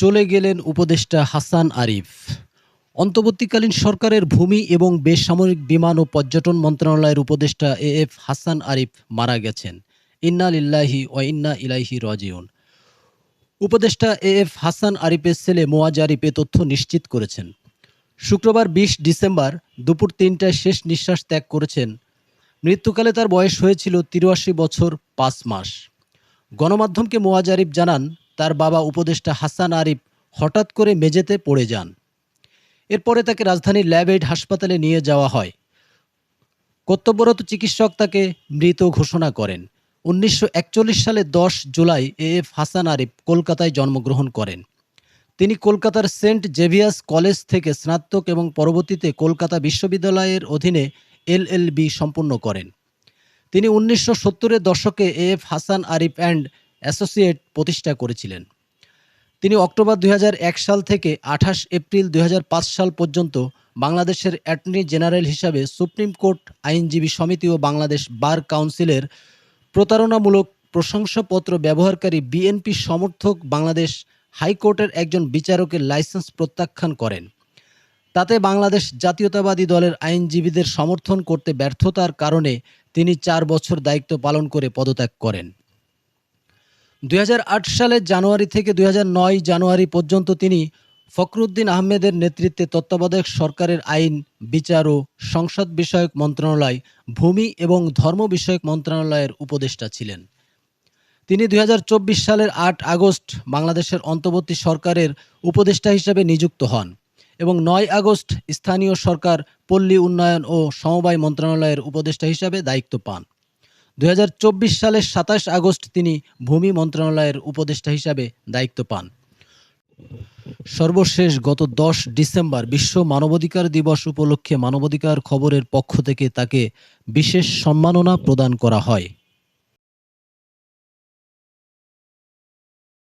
চলে গেলেন উপদেষ্টা হাসান আরিফ। অন্তর্বর্তীকালীন সরকারের ভূমি এবং বেসামরিক বিমান ও পর্যটন মন্ত্রণালয়ের উপদেষ্টা এ এফ হাসান আরিফ মারা গেছেন। ইন্না লিল্লাহি ও ইন্না ইলাইহি রাজিউন। উপদেষ্টা এ এফ হাসান আরিফের ছেলে মোয়াজ আরিফ এ তথ্য নিশ্চিত করেছেন। শুক্রবার বিশ ডিসেম্বর দুপুর তিনটায় শেষ নিঃশ্বাস ত্যাগ করেছেন। মৃত্যুকালে তার বয়স হয়েছিল তিরাশি বছর পাঁচ মাস। গণমাধ্যমকে মোয়াজ আরিফ জানান তার বাবা উপদেষ্টা হাসান আরিফ হঠাৎ করে মেঝেতে পড়ে যান। এরপরে তাকে রাজধানীর ল্যাব এইড হাসপাতালে নিয়ে যাওয়া হয়। কর্তব্যরত চিকিৎসক তাকে মৃত ঘোষণা করেন। উনিশশো একচল্লিশ সালে দশ জুলাই এ এফ হাসান আরিফ কলকাতায় জন্মগ্রহণ করেন। তিনি কলকাতার সেন্ট জেভিয়াস কলেজ থেকে স্নাতক এবং পরবর্তীতে কলকাতা বিশ্ববিদ্যালয়ের অধীনে এলএলবি সম্পন্ন করেন। তিনি উনিশশো সত্তরের দশকে A F Hasan Arif and associate প্রতিষ্ঠা করেছিলেন। তিনি অক্টোবর দুই হাজার এক সাল থেকে আঠাশ এপ্রিল দুই হাজার পাঁচ সাল পর্যন্ত বাংলাদেশের অ্যাটর্নি জেনারেল হিসাবে সুপ্রিম কোর্ট আইনজীবী সমিতি ও বাংলাদেশ বার কাউন্সিলের প্রতারণামূলক প্রশংসাপত্র ব্যবহারকারী বিএনপি সমর্থক বাংলাদেশ হাইকোর্টের একজন বিচারকের লাইসেন্স প্রত্যাখ্যান করেন। তাতে বাংলাদেশ জাতীয়তাবাদী দলের আইনজীবীদের সমর্থন করতে ব্যর্থতার কারণে তিনি চার বছর দায়িত্ব পালন করে পদত্যাগ করেন। দুই হাজার আট সালের জানুয়ারি থেকে দুই হাজার নয় জানুয়ারি পর্যন্ত তিনি ফখরুদ্দিন আহমেদের নেতৃত্বে তত্ত্বাবধায়ক সরকারের আইন, বিচার ও সংসদ বিষয়ক মন্ত্রণালয়, ভূমি এবং ধর্ম বিষয়ক মন্ত্রণালয়ের উপদেষ্টা ছিলেন। তিনি দুই হাজার চব্বিশ সালের আট আগস্ট বাংলাদেশের অন্তর্বর্তী সরকারের উপদেষ্টা হিসেবে নিযুক্ত হন এবং নয় আগস্ট স্থানীয় সরকার পল্লী উন্নয়ন ও সমবায় মন্ত্রণালয়ের উপদেষ্টা হিসাবে দায়িত্ব পান। দু হাজার চব্বিশ সালের সাতাশ আগস্ট তিনি ভূমি মন্ত্রণালয়ের উপদেষ্টা হিসাবে দায়িত্ব পান। সর্বশেষ গত দশ ডিসেম্বর বিশ্ব মানবাধিকার দিবস উপলক্ষে মানবাধিকার খবরের পক্ষ থেকে তাকে বিশেষ সম্মাননা প্রদান করা হয়।